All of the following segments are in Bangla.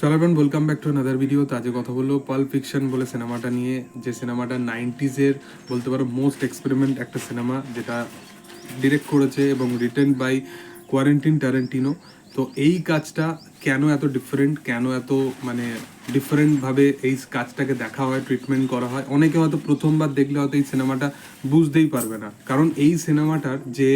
সারাবান welcome back to another video তো আজকে কথা বলল পাল ফিকশন বলে সিনেমাটা নিয়ে। যে সিনেমাটা নাইনটিজের, বলতে পারো মোস্ট এক্সপেরিমেন্ট একটা সিনেমা, যেটা ডিরেক্ট করেছে এবং রিটেন বাই কোয়ারেন্টিন ট্যারেন্টিনো তো এই কাজটা কেন এত ডিফারেন্ট কেন এত মানে ডিফারেন্টভাবে এই কাজটাকে দেখা হয় ট্রিটমেন্ট করা হয়? অনেকে হয়তো প্রথমবার দেখলে হয়তো এই সিনেমাটা বুঝতেই পারবে না। কারণ এই সিনেমাটার যে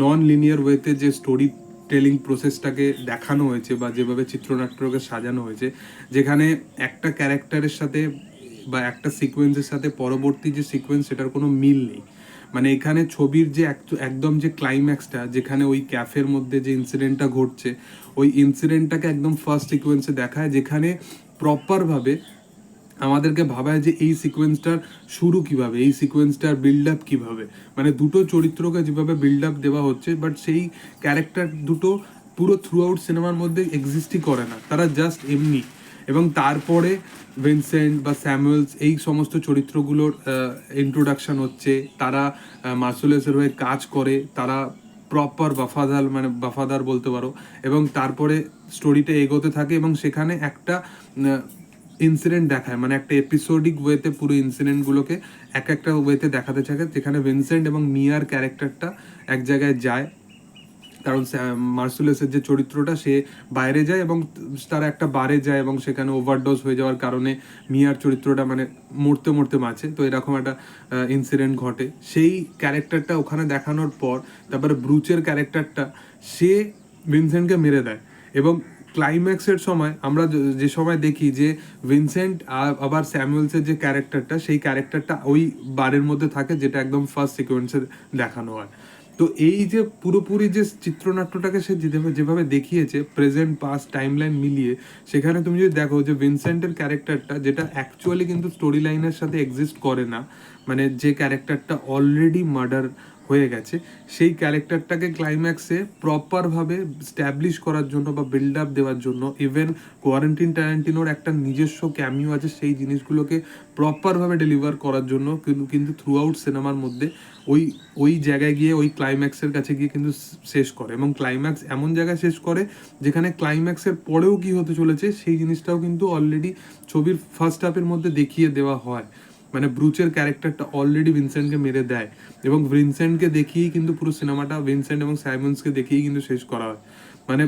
নন লিনিয়ার ওয়েতে যে স্টোরি টেলিং প্রসেসটাকে দেখানো হয়েছে বা যেভাবে চিত্রনাট্যকে সাজানো হয়েছে, যেখানে একটা ক্যারেক্টারের সাথে বা একটা সিকোয়েন্সের সাথে পরবর্তী যে সিকোয়েন্স সেটার কোনো মিল নেই। মানে এখানে ছবির যে এক- একদম যে ক্লাইম্যাক্সটা যেখানে ওই ক্যাফের মধ্যে যে ইনসিডেন্টটা ঘটছে, ওই ইনসিডেন্টটাকে একদম ফার্স্ট সিকোয়েন্সে দেখায়, যেখানে প্রপারভাবে আমাদেরকে ভাবায় যে এই সিকোয়েন্সটার শুরু কীভাবে, এই সিকোয়েন্সটার বিল্ড আপ কীভাবে। মানে দুটো চরিত্রকে যেভাবে বিল্ড আপ দেওয়া হচ্ছে বাট সেই ক্যারেক্টার দুটো পুরো থ্রু আউট সিনেমার মধ্যে এক্সিস্টই করে না। তারা জাস্ট এমনি। এবং তারপরে ভিনসেন্ট বা স্যামুয়েলস এই সমস্ত চরিত্রগুলোর ইন্ট্রোডাকশন হচ্ছে। তারা মার্সুলেসের হয়ে কাজ করে। তারা প্রপার বাফাদার মানে বাফাদার বলতে পারো। এবং তারপরে স্টোরিটা এগোতে থাকে এবং সেখানে একটা ইনসিডেন্ট দেখায়। মানে একটা এপিসোডিক ওয়েতে পুরো ইনসিডেন্টগুলোকে এক একটা ওয়েতে দেখাতে থাকে, যেখানে ভিনসেন্ট এবং মিয়ার ক্যারেক্টারটা এক জায়গায় যায়। কারণ মার্সুলেসের যে চরিত্রটা, সে বাইরে যায় এবং তারা একটা বারে যায় এবং সেখানে ওভারডোজ হয়ে যাওয়ার কারণে মিয়ার চরিত্রটা মানে মরতে মরতে বাঁচে। তো এরকম একটা ইনসিডেন্ট ঘটে। সেই ক্যারেক্টারটা ওখানে দেখানোর পর, তারপরে ব্রুচের ক্যারেক্টারটা সে ভিনসেন্টকে মেরে দেয় এবং ক্লাইম্যাক্সের সময় আমরা যে- সময় দেখি যে ভিনসেন্ট আবার স্যামুয়েলসের যে ক্যারেক্টারটা সেই ক্যারেক্টারটা ওই বারের মধ্যে থাকে যেটা একদম ফার্স্ট সিকোয়েন্সে দেখানো হয়। তো এই যে পুরোপুরি যে চিত্রনাট্যটাকে সে যেভাবে দেখিয়েছে প্রেজেন্ট পাস্ট টাইমলাইন মিলিয়ে, সেখানে তুমি যদি দেখো যে ভিনসেন্টের ক্যারেক্টারটা যেটা অ্যাকচুয়ালি কিন্তু স্টোরি লাইনের সাথে এক্সিস্ট করে না মানে যে ক্যারেক্টারটা অলরেডি মার্ডার হয়ে গেছে। সেই ক্যারেক্টারটাকে ক্লাইম্যাক্সে প্রপারভাবে স্ট্যাবলিশ করার জন্য বা বিল্ড আপ দেওয়ার জন্য ইভেন কোয়ারেন্টিন ট্যারেন্টিনোর একটা নিজস্ব ক্যামিও আছে, সেই জিনিসগুলোকে প্রপারভাবে ডেলিভার করার জন্য কিন্তু কিন্তু থ্রু আউট সিনেমার মধ্যে ওই ওই জায়গায় গিয়ে, ওই ক্লাইম্যাক্সের কাছে গিয়ে কিন্তু শেষ করে এবং ক্লাইম্যাক্স এমন জায়গায় শেষ করে যেখানে ক্লাইম্যাক্সের পরেও কি হতে চলেছে, সেই জিনিসটাও কিন্তু অলরেডি ছবির ফার্স্ট হাফের মধ্যে দেখিয়ে দেওয়া হয়। মানে ব্রুচের ক্যারেক্টারটা অলরেডি ভিনসেন্টকে মেরে দেয়। এবং ভিনসেন্টকে দেখিয়েই কিন্তু পুরো সিনেমাটা ভিনসেন্ট এবং সাইমন্সকে দেখিয়েই কিন্তু শেষ করা হয়। মানে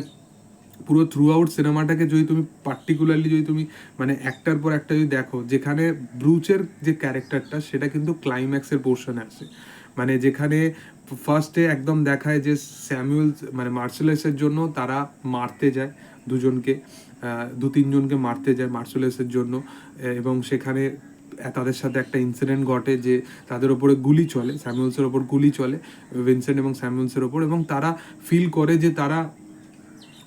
পুরো থ্রু আউট সিনেমাটাকে যদি তুমি পার্টিকুলারলি যদি তুমি মানে একটার পর একটা যদি দেখো, যেখানে ব্রুচের যে ক্যারেক্টারটা, সেটা কিন্তু ক্লাইম্যাক্সের পোর্শনে আসে। মানে যেখানে ফার্স্টে একদম দেখায় যে স্যামুয়েল মানে মার্সেলেসের জন্য তারা মারতে যায় দুজনকে দু তিনজনকে মারতে যায় মার্সেলেসের জন্য, এবং সেখানে তাদের সাথে একটা ইনসিডেন্ট ঘটে যে তাদের ওপরে গুলি চলে, স্যামুয়েলসের ওপর গুলি চলে, ভিনসেন্ট এবং স্যামুয়েলসের ওপর এবং তারা ফিল করে যে তারা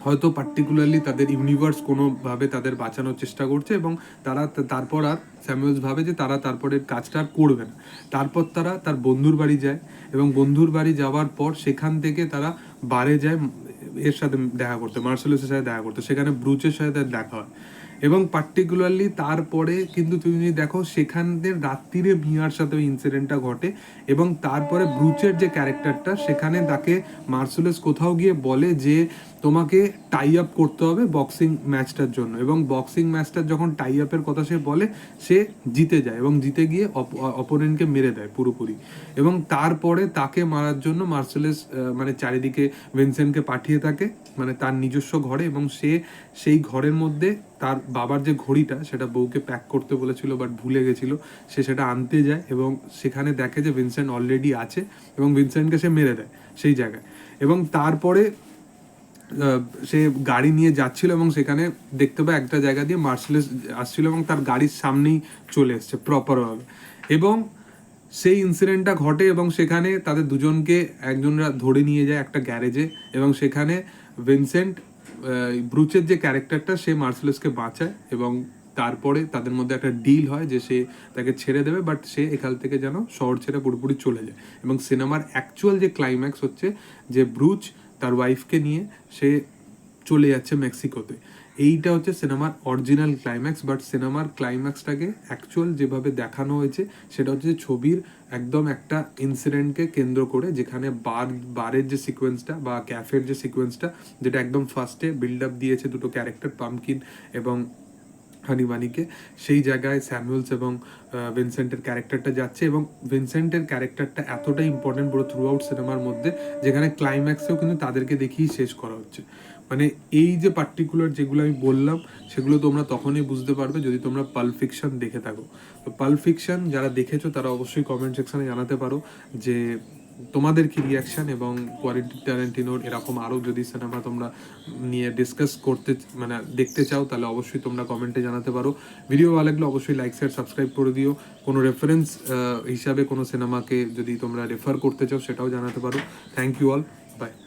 হয়তো পার্টিকুলারলি তাদের ইউনিভার্স কোনোভাবে তাদের বাঁচানোর চেষ্টা করছে এবং তারা তারপর আর স্যামুয়েলস ভাবে যে তারা তারপরে কাজটা আর করবে না। তারপর তারা তার বন্ধুর বাড়ি যায় এবং বন্ধুর বাড়ি যাওয়ার পর সেখান থেকে তারা বারে যায়, এর সাথে দেখা করতে মার্শালেসের সাথে দেখা করতে। সেখানে ব্রুচের সাথে দেখা হয়। এবং পার্টিকুলারলি তারপরে কিন্তু তুমি যদি দেখো, সেখানদের রাত্রিরে মিয়ার সাথে ওই ইনসিডেন্টটা ঘটে এবং তারপরে ব্রুচের যে ক্যারেক্টারটা সেখানে তাকে মার্সুলেস কোথাও গিয়ে বলে যে তোমাকে টাই আপ করতে হবে বক্সিং ম্যাচটার জন্য। এবং বক্সিং ম্যাচটার যখন টাই আপের কথা সে বলে, সে জিতে যায় এবং জিতে গিয়ে অপোনেন্টকে মেরে দেয় পুরোপুরি। এবং তারপরে তাকে মারার জন্য মার্সেলেস মানে চারিদিকে ভিনসেন্টকে পাঠিয়ে থাকে মানে তার নিজস্ব ঘরে এবং সে সেই ঘরের মধ্যে তার বাবার যে ঘড়িটা, সেটা বউকে প্যাক করতে বলেছিল বাট ভুলে গেছিল, সে সেটা আনতে যায় এবং সেখানে দেখে যে ভিনসেন্ট অলরেডি আছে এবং ভিনসেন্টকে সে মেরে দেয় সেই জায়গায়। এবং তারপরে সে গাড়ি নিয়ে যাচ্ছিল এবং সেখানে দেখতে পায় একটা জায়গা দিয়ে মার্সেলেস আসছিল এবং তার গাড়ির সামনেই চলে এসছে প্রপারভাবে এবং সেই ইনসিডেন্টটা ঘটে এবং সেখানে তাদের দুজনকে একজনরা ধরে নিয়ে যায় একটা গ্যারেজে এবং সেখানে ভিনসেন্ট ব্রুচের যে ক্যারেক্টারটা সে মার্সেলেসকে বাঁচায় এবং তারপরে তাদের মধ্যে একটা ডিল হয় যে সে তাকে ছেড়ে দেবে বাট সে এখান থেকে যেন শহর ছেড়ে পুরোপুরি চলে যায়। এবং সিনেমার অ্যাকচুয়াল যে ক্লাইম্যাক্স হচ্ছে, যে ব্রুচ তার ওয়াইফকে নিয়ে সে চলে যাচ্ছে মেক্সিকোতে। এইটা হচ্ছে সিনেমার অরিজিনাল ক্লাইম্যাক্স বাট সিনেমার ক্লাইম্যাক্সটাকে অ্যাকচুয়াল যেভাবে দেখানো হয়েছে, সেটা হচ্ছে ছবির একদম একটা ইনসিডেন্টকে কেন্দ্র করে, যেখানে বার, বারের যে সিকোয়েন্সটা বা ক্যাফের যে সিকোয়েন্সটা যেটা একদম ফার্স্টে বিল্ড আপ দিয়েছে দুটো ক্যারেক্টার পামকিন এবং হানিমানিকে। সেই জায়গায় স্যামুয়েলস এবং ভিনসেন্টের ক্যারেক্টারটা যাচ্ছে এবং ভিনসেন্টের ক্যারেক্টারটা এতটাই ইম্পর্টেন্ট পুরো থ্রু আউট সিনেমার মধ্যে, যেখানে ক্লাইম্যাক্সেও কিন্তু তাদেরকে দেখিয়েই শেষ করা হচ্ছে। মানে এই যে পার্টিকুলার যেগুলো আমি বললাম, সেগুলো তোমরা তখনই বুঝতে পারবে যদি তোমরা পাল ফিকশন দেখে থাকো। তো পাল ফিকশন যারা দেখেছ তারা অবশ্যই কমেন্ট সেকশানে জানাতে পারো যে তোমাদের কি রিয়াকশান এবং কোয়ালিটি ট্যারেন্টিনোর এরকম আরও যদি সিনেমা তোমরা নিয়ে ডিসকাস করতে মানে দেখতে চাও, তাহলে অবশ্যই তোমরা কমেন্টে জানাতে পারো। ভিডিও ভালো লাগলে অবশ্যই লাইক শেয়ার সাবস্ক্রাইব করে দিও। কোনো রেফারেন্স হিসাবে কোনো সিনেমাকে যদি তোমরা রেফার করতে চাও, সেটাও জানাতে পারো। Thank you all by